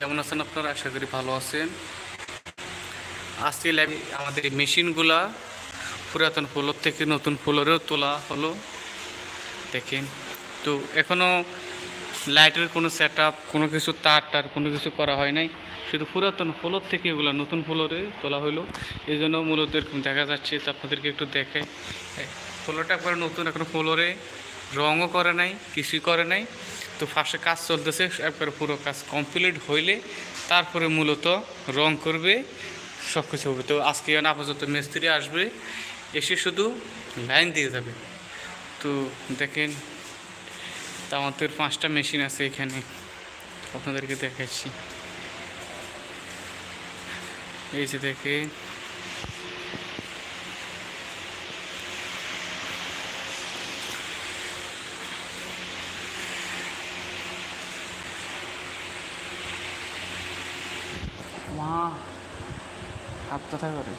কেমন আছেন আপনারা? আশা করি ভালো আছেন। আজকে ল্যাব আমাদের মেশিনগুলা পুরাতন ফ্লোর থেকে নতুন ফ্লোরেও তোলা হলো। দেখেন, তো এখনও লাইটের কোনো সেট আপ কোনো কিছু তার টার, কোনো কিছু করা হয় নাই। শুধু পুরাতন ফ্লোর থেকে এগুলো নতুন ফ্লোরে তোলা হলো। এই জন্য মূলত এরকম দেখা যাচ্ছে তো আপনাদেরকে একটু দেখে ফ্লোরটা একবারে নতুন, এখন ফ্লোরে রঙও করে নাই, কিছুই করে নাই। তো ফার্স্টে কাজ চলতেছে একবারে পুরো কাজ কমপ্লিট হইলে তারপরে মূলত রং করবে সব কিছু হবে। তো আজকে আপাতত মিস্ত্রি আসবে, এসে শুধু লাইন দিয়ে যাবে। তো দেখেন, তা আমাদের পাঁচটা মেশিন আছে এখানে, আপনাদেরকে দেখাচ্ছি। এই যে দেখে মা হাত কথা করে